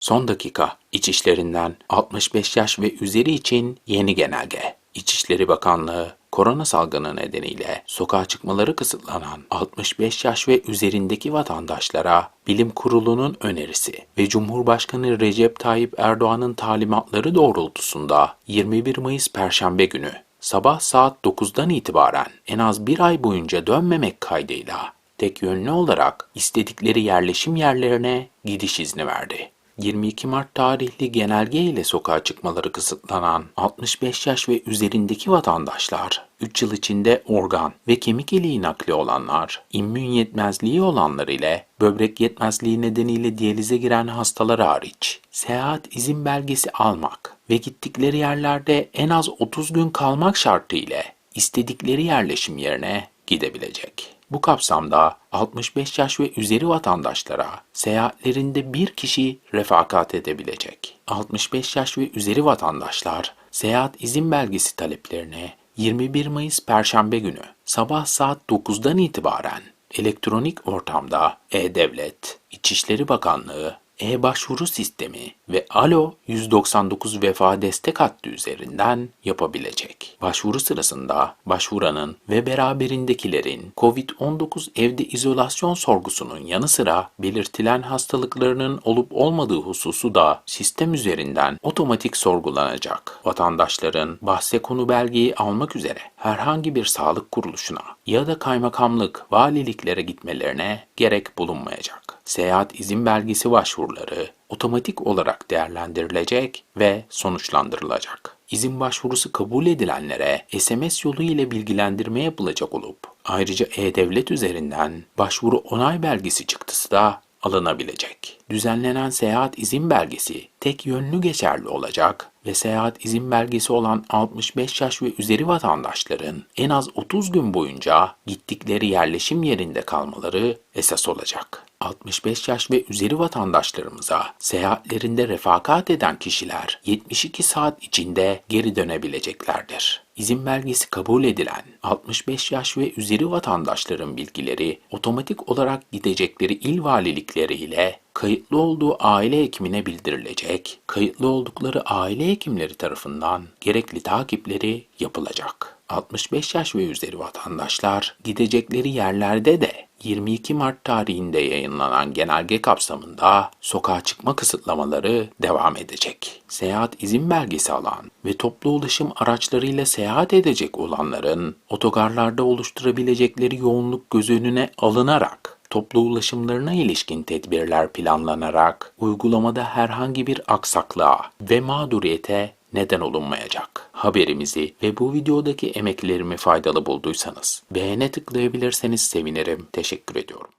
Son dakika İçişlerinden 65 yaş ve üzeri için yeni genelge. İçişleri Bakanlığı korona salgını nedeniyle sokağa çıkmaları kısıtlanan 65 yaş ve üzerindeki vatandaşlara Bilim Kurulu'nun önerisi ve Cumhurbaşkanı Recep Tayyip Erdoğan'ın talimatları doğrultusunda 21 Mayıs Perşembe günü sabah saat 9'dan itibaren en az bir ay boyunca dönmemek kaydıyla tek yönlü olarak istedikleri yerleşim yerlerine gidiş izni verdi. 22 Mart tarihli genelge ile sokağa çıkmaları kısıtlanan 65 yaş ve üzerindeki vatandaşlar, 3 yıl içinde organ ve kemik iliği nakli olanlar, immün yetmezliği olanlar ile böbrek yetmezliği nedeniyle diyalize giren hastalar hariç, seyahat izin belgesi almak ve gittikleri yerlerde en az 30 gün kalmak şartı ile istedikleri yerleşim yerine gidebilecek. Bu kapsamda 65 yaş ve üzeri vatandaşlara seyahatlerinde bir kişi refakat edebilecek. 65 yaş ve üzeri vatandaşlar seyahat izin belgesi taleplerini 21 Mayıs Perşembe günü sabah saat 9'dan itibaren elektronik ortamda E-Devlet, İçişleri Bakanlığı, e-başvuru sistemi ve Alo 199 vefa destek hattı üzerinden yapabilecek. Başvuru sırasında başvuranın ve beraberindekilerin COVID-19 evde izolasyon sorgusunun yanı sıra belirtilen hastalıklarının olup olmadığı hususu da sistem üzerinden otomatik sorgulanacak. Vatandaşların bahse konu belgeyi almak üzere herhangi bir sağlık kuruluşuna ya da kaymakamlık, valiliklere gitmelerine gerek bulunmayacak. Seyahat izin belgesi başvuruları otomatik olarak değerlendirilecek ve sonuçlandırılacak. İzin başvurusu kabul edilenlere SMS yolu ile bilgilendirme yapılacak olup ayrıca E-Devlet üzerinden başvuru onay belgesi çıktısı da alınabilecek. Düzenlenen seyahat izin belgesi tek yönlü geçerli olacak ve seyahat izin belgesi olan 65 yaş ve üzeri vatandaşların en az 30 gün boyunca gittikleri yerleşim yerinde kalmaları esas olacak. 65 yaş ve üzeri vatandaşlarımıza seyahatlerinde refakat eden kişiler 72 saat içinde geri dönebileceklerdir. İzin belgesi kabul edilen 65 yaş ve üzeri vatandaşların bilgileri otomatik olarak gidecekleri il valilikleri ile kayıtlı olduğu aile hekimine bildirilecek, kayıtlı oldukları aile hekimleri tarafından gerekli takipleri yapılacak. 65 yaş ve üzeri vatandaşlar gidecekleri yerlerde de 22 Mart tarihinde yayınlanan genelge kapsamında sokağa çıkma kısıtlamaları devam edecek. Seyahat izin belgesi alan ve toplu ulaşım araçlarıyla seyahat edecek olanların otogarlarda oluşturabilecekleri yoğunluk göz önüne alınarak toplu ulaşımlarına ilişkin tedbirler planlanarak uygulamada herhangi bir aksaklığa ve mağduriyete neden olunmayacak. Haberimizi ve bu videodaki emeklerimi faydalı bulduysanız beğene tıklayabilirseniz sevinirim. Teşekkür ediyorum.